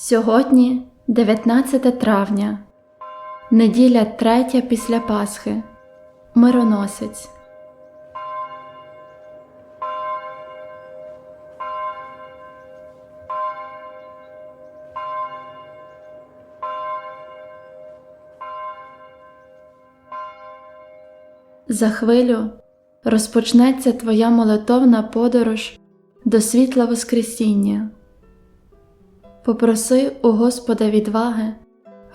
Сьогодні 19 травня, неділя третя після Пасхи, мироносець. За хвилю розпочнеться твоя молитовна подорож до світла Воскресіння. Попроси у Господа відваги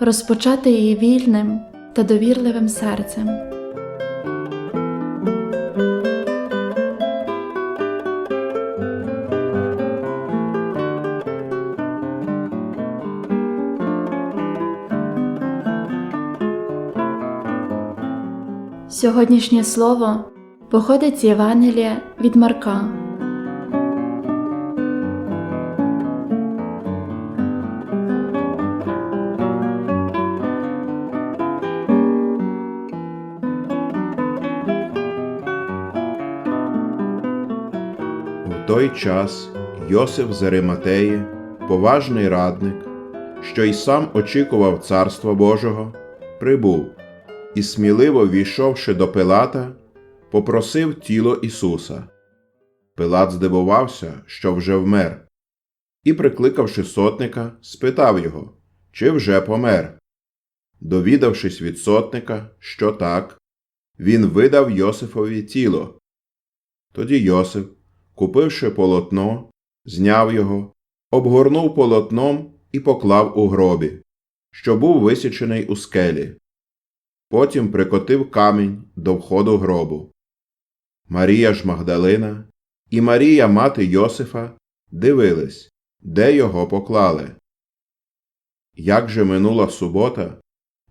розпочати її вільним та довірливим серцем. Сьогоднішнє слово походить з Євангелія від Марка. Той час Йосиф з поважний радник, що й сам очікував Царства Божого, прибув і, сміливо війшовши до Пилата, попросив тіло Ісуса. Пилат здивувався, що вже вмер, і, прикликавши сотника, спитав його, чи вже помер. Довідавшись від сотника, що так, він видав Йосифові тіло. Тоді Йосип, купивши полотно, зняв його, обгорнув полотном і поклав у гробі, що був висічений у скелі. Потім прикотив камінь до входу гробу. Марія ж Магдалина і Марія, мати Йосифа, дивились, де його поклали. Як же минула субота,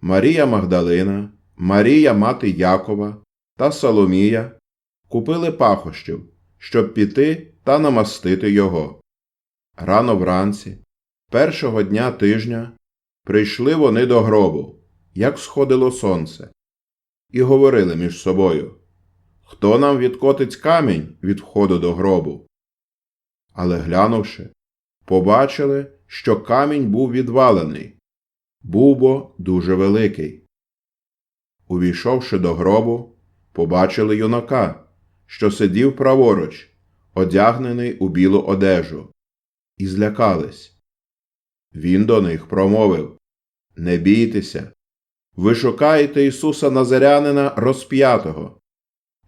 Марія Магдалина, Марія, мати Якова та Соломія купили пахощів, щоб піти та намастити його. Рано вранці, першого дня тижня, прийшли вони до гробу, як сходило сонце, і говорили між собою Хто нам відкотить камінь від входу до гробу? Але глянувши, побачили, що камінь був відвалений, був бо дуже великий. Увійшовши до гробу, побачили юнака, що сидів праворуч, одягнений у білу одежу, і злякались. Він до них промовив Не бійтеся, ви шукаєте Ісуса Назарянина розп'ятого.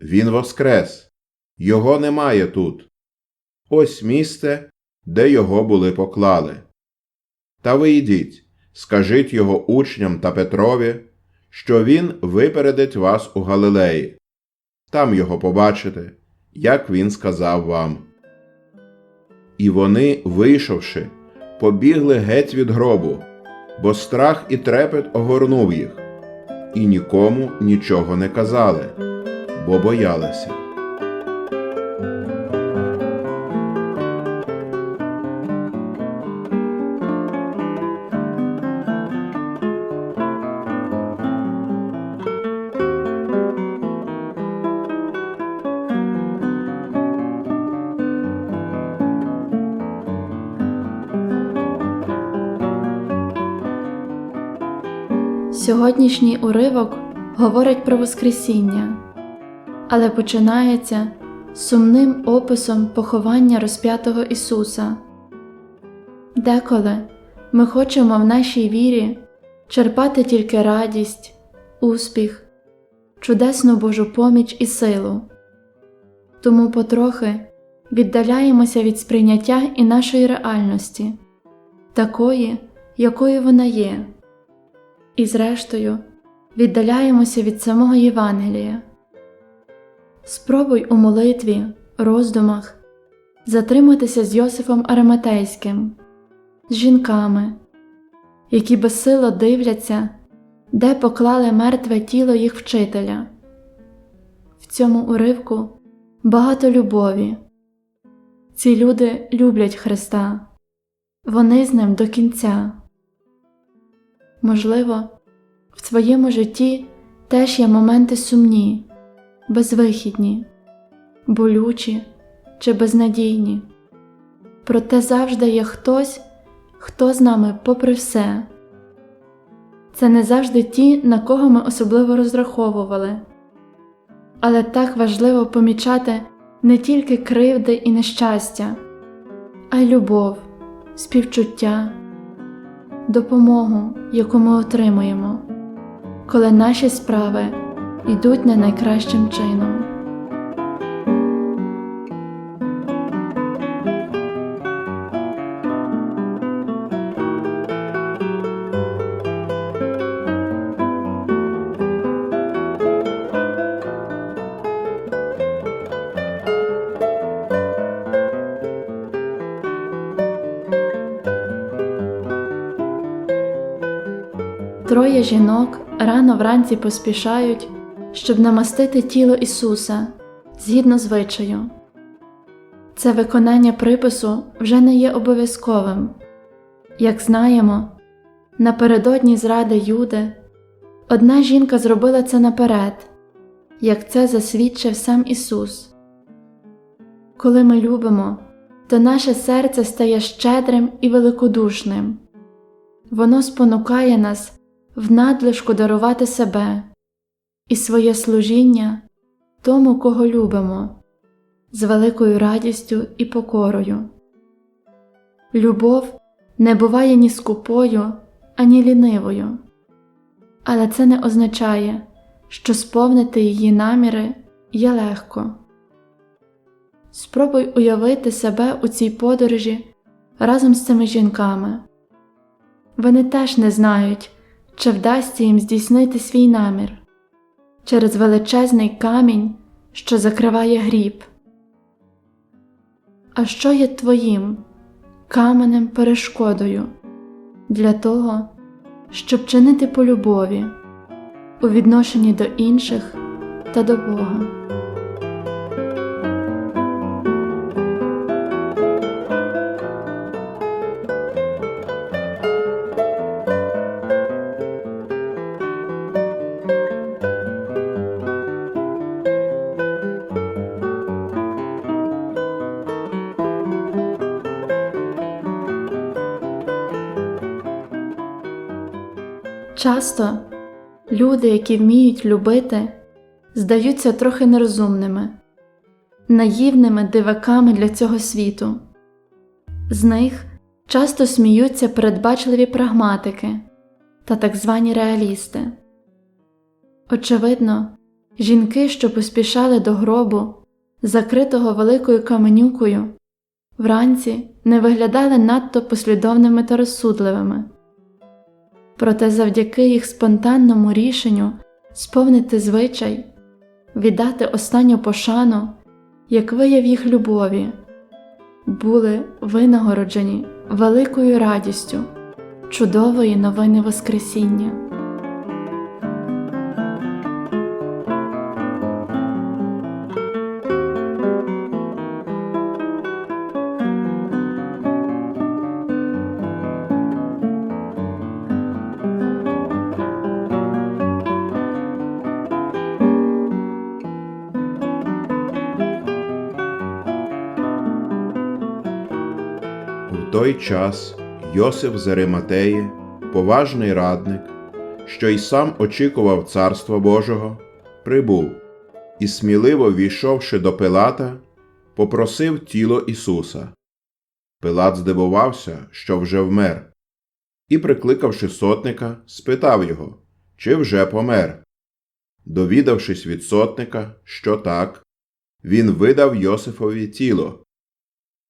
Він воскрес, Його немає тут. Ось місце, де його були поклали. Та ви йдіть, скажіть його учням та Петрові, що він випередить вас у Галилеї. Там його побачите, як він сказав вам. І вони, вийшовши, побігли геть від гробу, бо страх і трепет огорнув їх, і нікому нічого не казали, бо боялися. Сьогоднішній уривок говорить про Воскресіння, але починається сумним описом поховання розп'ятого Ісуса. Деколи ми хочемо в нашій вірі черпати тільки радість, успіх, чудесну Божу поміч і силу, тому потрохи віддаляємося від сприйняття і нашої реальності, такої, якою вона є і, зрештою, віддаляємося від самого Євангелія. Спробуй у молитві, роздумах затриматися з Йосифом Араматейським, з жінками, які безсило дивляться, де поклали мертве тіло їх вчителя. В цьому уривку багато любові. Ці люди люблять Христа, вони з ним до кінця. Можливо, в твоєму житті теж є моменти сумні, безвихідні, болючі чи безнадійні, проте завжди є хтось, хто з нами попри все. Це не завжди ті, на кого ми особливо розраховували. Але так важливо помічати не тільки кривди і нещастя, а й любов, співчуття, допомогу, яку ми отримуємо, коли наші справи йдуть не найкращим чином. Жінок рано вранці поспішають, щоб намастити тіло Ісуса згідно звичаю. Це виконання припису вже не є обов'язковим. Як знаємо, напередодні зради Юди одна жінка зробила це наперед, як це засвідчив сам Ісус. Коли ми любимо, то наше серце стає щедрим і великодушним. Воно спонукає нас в надлишку дарувати себе і своє служіння тому, кого любимо, з великою радістю і покорою. Любов не буває ні скупою, ані лінивою, але це не означає, що сповнити її наміри є легко. Спробуй уявити себе у цій подорожі разом з цими жінками. Вони теж не знають, чи вдасться їм здійснити свій намір через величезний камінь, що закриває гріб. А що є твоїм каменем перешкодою для того, щоб чинити по любові у відношенні до інших та до Бога? Часто люди, які вміють любити, здаються трохи нерозумними, наївними диваками для цього світу. З них часто сміються передбачливі прагматики та так звані реалісти. Очевидно, жінки, що поспішали до гробу, закритого великою каменюкою, вранці не виглядали надто послідовними та розсудливими. Проте завдяки їх спонтанному рішенню сповнити звичай, віддати останню пошану, як вияв їх любові, були винагороджені великою радістю чудової новини Воскресіння. Той час Йосиф з поважний радник, що й сам очікував Царства Божого, прибув і, сміливо війшовши до Пилата, попросив тіло Ісуса. Пилат здивувався, що вже вмер, і, прикликавши сотника, спитав його, чи вже помер. Довідавшись від сотника, що так, він видав Йосифові тіло.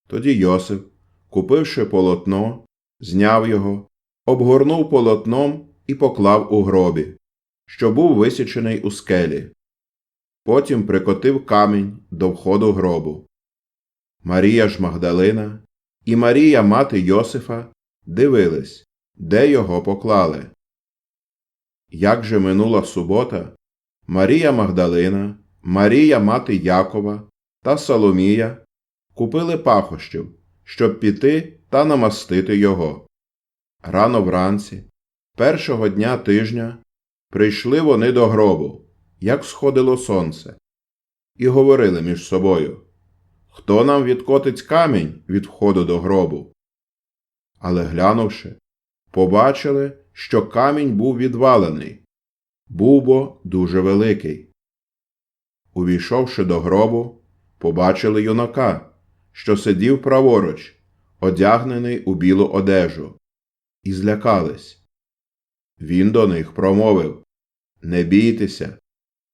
Тоді Йосиф, купивши полотно, зняв його, обгорнув полотном і поклав у гробі, що був висічений у скелі. Потім прикотив камінь до входу гробу. Марія ж Магдалина і Марія, мати Йосифа, дивились, де його поклали. Як же минула субота, Марія Магдалина, Марія, мати Якова та Соломія купили пахощів, щоб піти та намастити його. Рано вранці, першого дня тижня, прийшли вони до гробу, як сходило сонце, і говорили між собою Хто нам відкотить камінь від входу до гробу? але глянувши, побачили, що камінь був відвалений, був бо дуже великий. Увійшовши до гробу, побачили юнака, що сидів праворуч, одягнений у білу одежу, і злякались. Він до них промовив Не бійтеся,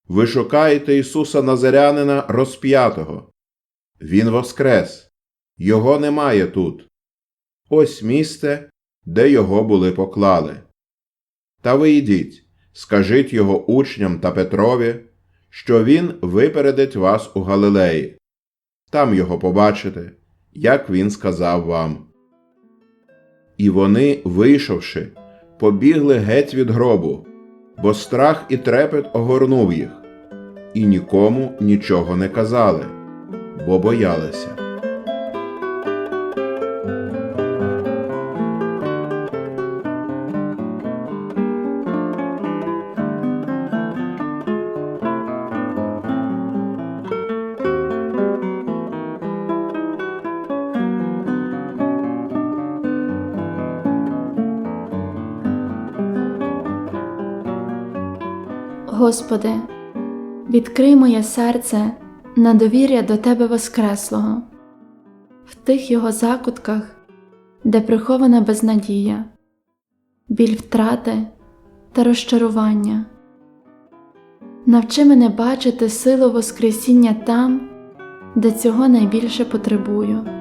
ви шукаєте Ісуса Назарянина розп'ятого. Він воскрес, Його немає тут. Ось місце, де його були поклали. Та ви йдіть, скажіть його учням та Петрові, що він випередить вас у Галилеї. Там його побачите, як він сказав вам. І вони, вийшовши, побігли геть від гробу, бо страх і трепет огорнув їх, і нікому нічого не казали, бо боялися. Господи, відкрий моє серце на довір'я до Тебе Воскреслого, в тих його закутках, де прихована безнадія, біль втрати та розчарування. Навчи мене бачити силу Воскресіння там, де цього найбільше потребую.